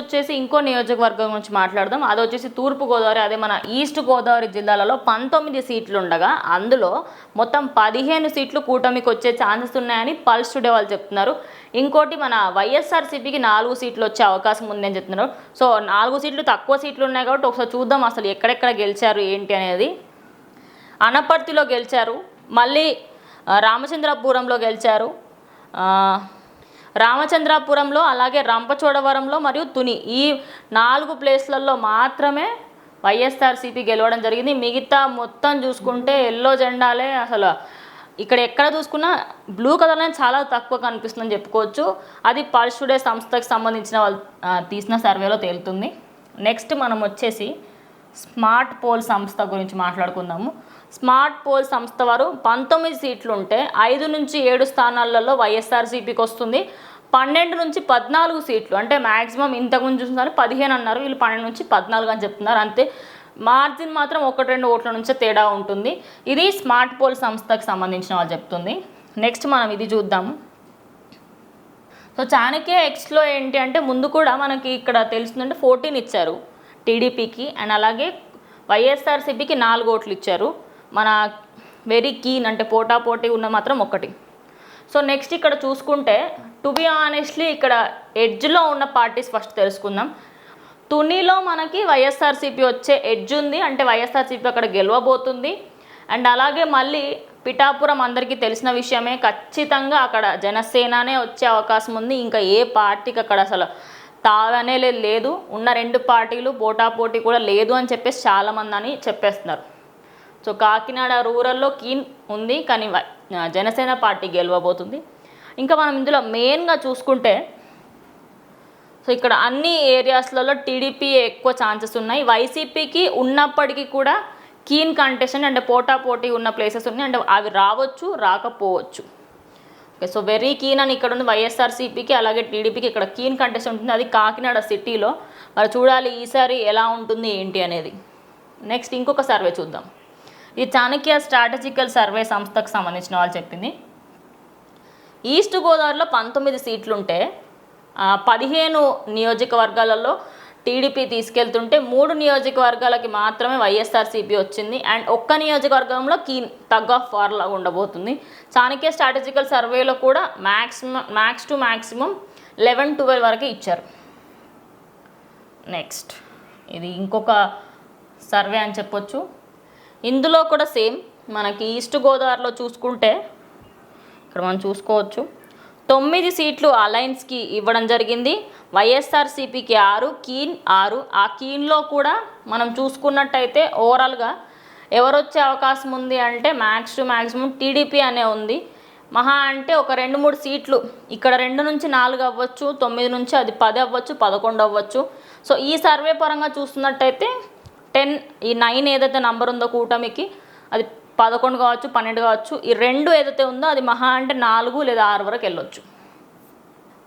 వచ్చేసి ఇంకో నియోజకవర్గం గురించి మాట్లాడదాం. అది వచ్చేసి తూర్పు గోదావరి అదే మన ఈస్ట్ గోదావరి జిల్లాలలో పంతొమ్మిది సీట్లు ఉండగా అందులో మొత్తం పదిహేను సీట్లు కూటమికి వచ్చే ఛాన్సెస్ ఉన్నాయని పల్స్ టుడే వాళ్ళు చెప్తున్నారు. ఇంకోటి మన వైఎస్ఆర్సీపీకి నాలుగు సీట్లు వచ్చే అవకాశం ఉందని చెప్తున్నారు. సో నాలుగు సీట్లు తక్కువ సీట్లు ఉన్నాయి కాబట్టి ఒకసారి చూద్దాం అసలు ఎక్కడెక్కడ గెలిచారు ఏంటి అనేది. అనపర్తిలో గెలిచారు మళ్ళీ రామచంద్రపురంలో గెలిచారు రామచంద్రాపురంలో అలాగే రంపచోడవరంలో మరియు తుని ఈ నాలుగు ప్లేస్లలో మాత్రమే వైఎస్ఆర్సీపీ గెలవడం జరిగింది. మిగతా మొత్తం చూసుకుంటే ఎల్లో జెండాలే అసలు. ఇక్కడ ఎక్కడ చూసుకున్నా బ్లూ కలర్నే చాలా తక్కువ కనిపిస్తుందని చెప్పుకోవచ్చు. అది పల్స్ టుడే సంస్థకి సంబంధించిన వాళ్ళు తీసిన సర్వేలో తేలుతుంది. నెక్స్ట్ మనం వచ్చేసి స్మార్ట్ పోల్ సంస్థ గురించి మాట్లాడుకుందాము. స్మార్ట్ పోల్ సంస్థ వారు పంతొమ్మిది సీట్లు ఉంటే ఐదు నుంచి ఏడు స్థానాలలో వైఎస్ఆర్సీపీకి వస్తుంది పన్నెండు నుంచి పద్నాలుగు సీట్లు అంటే మ్యాక్సిమం ఇంతకుముందు చూస్తున్నారు పదిహేను అన్నారు వీళ్ళు పన్నెండు నుంచి పద్నాలుగు అని చెప్తున్నారు. అంతే మార్జిన్ మాత్రం ఒకటి రెండు ఓట్ల నుంచే తేడా ఉంటుంది. ఇది స్మార్ట్ పోల్ సంస్థకి సంబంధించిన వాళ్ళు చెప్తుంది. నెక్స్ట్ మనం ఇది చూద్దాము. సో చాణక్య ఎక్స్లో ఏంటి అంటే ముందు కూడా మనకి ఇక్కడ తెలుస్తుందంటే ఫోర్టీన్ ఇచ్చారు టీడీపీకి అండ్ అలాగే వైఎస్ఆర్సీపీకి నాలుగు ఓట్లు ఇచ్చారు. మన వెరీ కీన్ అంటే పోటా పోటీ ఉన్న మాత్రం ఒకటి సో నెక్స్ట్ ఇక్కడ చూసుకుంటే టు బి ఆనెస్ట్లీ ఇక్కడ ఎడ్జ్లో ఉన్న పార్టీస్ ఫస్ట్ తెలుసుకుందాం. తునిలో మనకి వైఎస్ఆర్సీపీ వచ్చే ఎడ్జ్ ఉంది అంటే వైఎస్ఆర్సీపీ అక్కడ గెలవబోతుంది. అండ్ అలాగే మళ్ళీ పిఠాపురం అందరికీ తెలిసిన విషయమే ఖచ్చితంగా అక్కడ జనసేననే వచ్చే అవకాశం ఉంది. ఇంకా ఏ పార్టీకి అక్కడ అసలు తావనే లేదు. ఉన్న రెండు పార్టీలు పోటాపోటీ కూడా లేదు అని చెప్పేసి చాలామంది అని చెప్పేస్తున్నారు. సో కాకినాడ రూరల్లో కీన్ ఉంది కానీ జనసేన పార్టీ గెలవబోతుంది. ఇంకా మనం ఇందులో మెయిన్గా చూసుకుంటే సో ఇక్కడ అన్ని ఏరియాస్లలో టీడీపీ ఎక్కువ ఛాన్సెస్ ఉన్నాయి. వైసీపీకి ఉన్నప్పటికీ కూడా కీన్ కంటెస్టెంట్ అంటే పోటా పోటీ ఉన్న ప్లేసెస్ ఉన్నాయి. అంటే అవి రావచ్చు రాకపోవచ్చు. ఓకే సో వెరీ కీన్ అని ఇక్కడ ఉంది. వైఎస్ఆర్సీపీకి అలాగే టీడీపీకి ఇక్కడ కీన్ కంటెస్ట్ ఉంటుంది. అది కాకినాడ సిటీలో. మరి చూడాలి ఈసారి ఎలా ఉంటుంది ఏంటి అనేది. నెక్స్ట్ ఇంకొక సర్వే చూద్దాం. ఈ చాణక్య స్ట్రాటజికల్ సర్వే సంస్థకు సంబంధించిన వాళ్ళు చెప్పింది. ఈస్ట్ గోదావరిలో పంతొమ్మిది సీట్లుంటే పదిహేను నియోజకవర్గాలలో టీడీపీ తీసుకెళ్తుంటే మూడు నియోజకవర్గాలకి మాత్రమే వైఎస్ఆర్సీపీ వచ్చింది. అండ్ ఒక్క నియోజకవర్గంలో కీ తగ్ ఆఫ్ వార్లా ఉండబోతుంది. చాణక్య స్ట్రాటజికల్ సర్వేలో కూడా maximum max to maximum eleven twelve వరకు ఇచ్చారు. నెక్స్ట్ ఇది ఇంకొక సర్వే అని చెప్పొచ్చు. ఇందులో కూడా సేమ్. మనకి ఈస్ట్ గోదావరిలో చూసుకుంటే ఇక్కడ మనం చూసుకోవచ్చు. తొమ్మిది సీట్లు అలయన్స్కి ఇవ్వడం జరిగింది. వైఎస్ఆర్సీపీకి ఆరు కీన్ ఆరు. ఆ కీన్లో కూడా మనం చూసుకున్నట్టయితే ఓవరాల్గా ఎవరు వచ్చే అవకాశం ఉంది అంటే మ్యాక్స్ టు మ్యాక్సిమం టీడీపీ అనే ఉంది. మహా అంటే ఒక రెండు మూడు సీట్లు ఇక్కడ రెండు నుంచి నాలుగు అవ్వచ్చు తొమ్మిది నుంచి అది పది అవ్వచ్చు పదకొండు అవ్వచ్చు. సో ఈ సర్వే పరంగా చూస్తున్నట్టయితే టెన్ ఈ నైన్ ఏదైతే నంబర్ ఉందో కూటమికి అది పదకొండు కావచ్చు పన్నెండు కావచ్చు ఈ రెండు ఏదైతే ఉందో అది మహా అంటే నాలుగు లేదా ఆరు వరకు వెళ్ళొచ్చు.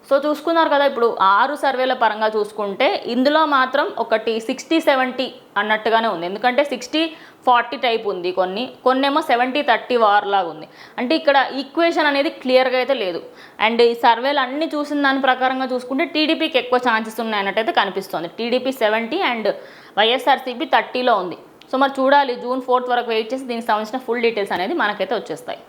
సో చూసుకున్నారు కదా ఇప్పుడు ఆరు సర్వేల పరంగా చూసుకుంటే ఇందులో మాత్రం ఒకటి సిక్స్టీ సెవెంటీ అన్నట్టుగానే ఉంది. ఎందుకంటే సిక్స్టీ ఫార్టీ టైప్ ఉంది కొన్ని కొన్నేమో సెవెంటీ థర్టీ వార్ లాగా ఉంది. అంటే ఇక్కడ ఈక్వేషన్ అనేది క్లియర్గా అయితే లేదు. అండ్ ఈ సర్వేలు అన్ని చూసిన దాని ప్రకారంగా చూసుకుంటే టీడీపీకి ఎక్కువ ఛాన్సెస్ ఉన్నాయన్నట్టయితే కనిపిస్తుంది. టీడీపీ సెవెంటీ అండ్ వైఎస్ఆర్సీపీ థర్టీలో ఉంది. సో మరి చూడాలి జూన్ ఫోర్త్ వరకు వెయిట్ చేసి దీనికి సంబంధించిన ఫుల్ డీటెయిల్స్ అనేది మనకైతే వచ్చేస్తాయి.